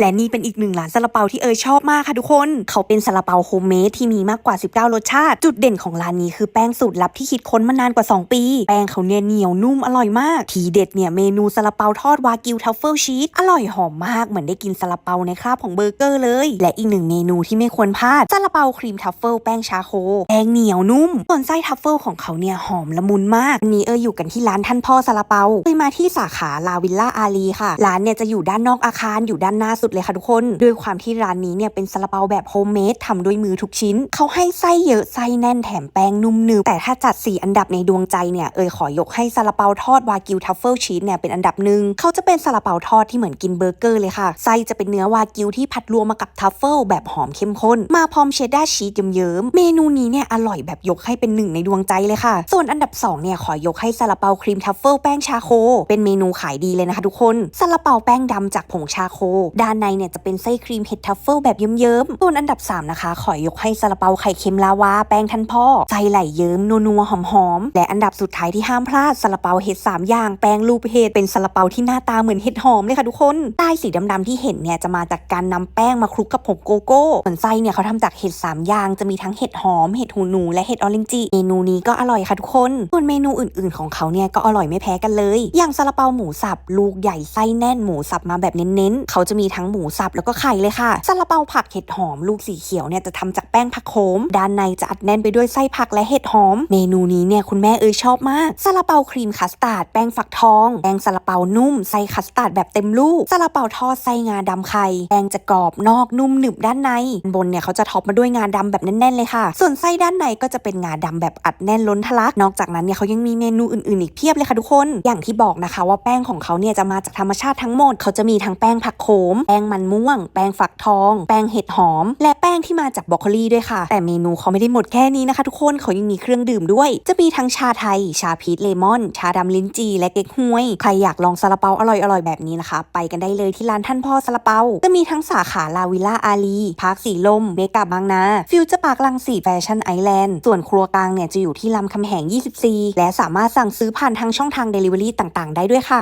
และนี่เป็นอีกหนึ่งร้านซาลาเปาที่เอยชอบมากค่ะทุกคน เขาเป็นซาลาเปาโฮมเมดที่มีมากกว่า 19 รสชาติ จุดเด่นของร้านนี้คือแป้งสูตรลับที่คิดค้นมานานกว่า 2 ปี แป้งเขาเนี่ยเหนียวนุ่มอร่อยมาก ทีเด็ดเนี่ยเมนูซาลาเปาทอดวากิวทัฟเฟิลชีสอร่อยหอมมากเหมือนได้กินซาลาเปาในคราบของเบอร์เกอร์เลย และอีกหนึ่งเมนูที่ไม่ควรพลาดซาลาเปาครีมทัฟเฟิลแป้งชาโคแป้งเหนียวนุ่มส่วนไส้ทัฟเฟิลของเขาเนี่ยหอมละมุนมากวันนี้เอออยู่กันที่ร้านท่านพ่อซาลาเปาเคยมาที่สาขาลาวิลล่าอารีค่ะร้านเนี่ยจะอยู่ด้านนอกอาคารอยู่ด้านหน้าสุดเลยค่ะทุกคน ด้วยความที่ร้านนี้เนี่ยเป็นซาลาเปาแบบโฮมเมดทำด้วยมือทุกชิ้น เขาให้ไส้เยอะไส้แน่นแถมแป้งนุ่มหนึบแต่ถ้าจัด 4 อันดับในดวงใจเนี่ยเอยขอยกให้ซาลาเปาทอดวากิวทัฟเฟิลชีสเนี่ยเป็นอันดับหนึ่งเขาจะเป็นซาลาเปาทอดที่เหมือนกินเบอร์เกอร์เลยค่ะไส้จะเป็นเนื้อวากิวที่ผัดรวมมากับทัฟเฟิลแบบหอมเข้มข้นมาพร้อมเชดดาร์ชีสเยิ้มๆเมนูนี้เนี่ยอร่อยแบบยกให้เป็นหนึ่งในดวงใจเลยค่ะ ส่วนอันดับสองเนี่ยขอยกให้ซาลาเปาครีมทัฟเฟิลแป้งชาโค เป็นเมนูขายดีเลยนะคะทุกคนซาลาเปาแป้งดำจากผงชาโคด้านในเนี่ยจะเป็นไส้ครีมเห็ดทัฟเฟิลแบบเยิ้มๆส่วนอันดับสามนะคะ ขอยกให้ซาลาเปาไข่เค็มลาวา แป้งท่านพ่อไส้ไหลเยิ้มนัวๆหอมๆ และอันดับสุดท้ายที่ห้ามพลาดซาลาเปาเห็ดสามอย่าง แป้งรูปเห็ดเป็นซาลาเปาที่หน้าตาเหมือนเห็ดหอมเลยค่ะทุกคนใต้สีดำๆที่เห็นเนี่ยจะมาจากการนำแป้งมาคลุกกับผงโกโก้ส่วนไส้เนี่ยเขาทำจากเห็ดสามอย่างจะมีทั้งเห็ดหอมเห็ดหูหนูและเห็ดออเรนจิเมนูนี้ก็อร่อยค่ะทุกคนส่วนเมนูอื่นๆของเขาเนี่ยก็อร่อยไม่แพ้กันเลย อย่างซาลาเปาหมูสับลูกใหญ่ไส้แน่นหมูสับมาแบบเน้นๆเขาจะมีทั้งหมูสับแล้วก็ไข่เลยค่ะซาลาเปาผักเห็ดหอมลูกสีเขียวเนี่ยจะทำจากแป้งผักโขม ด้านในจะอัดแน่นไปด้วยไส้ผักและเห็ดหอม เมนูนี้เนี่ยคุณแม่เอยชอบมากซาลาเปาครีมคัสตาร์ดแป้งฝักทองแป้งซาลาเปานุ่มไส้คัสตาร์ดแบบเต็มลูกซาลาเปาทอดไส้งาดำไข่แป้งจะกรอบนอกนุ่มหนึบด้านใน บนเนี่ยเขาจะท็อปมาด้วยงาดำแบบแน่นๆเลยค่ะ ส่วนไส้ด้านในก็จะเป็นงาดำแบบอัดแน่นล้นทะลักนอกจากนั้นเนี่ยเขายังมีเมนูอื่นๆอีกเพียบเลยค่ะทุกคน อย่างที่บอกนะคะว่าแป้งของเขาเนี่ยจะมาจากธรรมชาติทั้งหมดเขาจะมีทั้งแป้งผักโขมป้งมันม่วง แป้งฝักทอง แป้งเห็ดหอม และแป้งที่มาจากบรอกโคลีด้วยค่ะ แต่เมนูเขาไม่ได้หมดแค่นี้นะคะทุกคนเขายังมีเครื่องดื่มด้วย จะมีทั้งชาไทย ชาพีชเลมอน ชาดำลิ้นจี่และเก๊กฮวยใครอยากลองซาลาเปาอร่อยๆแบบนี้นะคะ ไปกันได้เลยที่ร้านท่านพ่อซาลาเปาจะมีทั้งสาขาลาวิลล่าอารีพาร์คสีลมเมกาบางนาฟิวเจอร์ปาร์คลังสีแฟชั่นไอแลนด์ส่วนครัวกลางเนี่ยจะอยู่ที่ลำคำแหง 24 และสามารถสั่งซื้อผ่านทางช่องทาง Delivery ต่างๆ ได้ด้วยค่ะ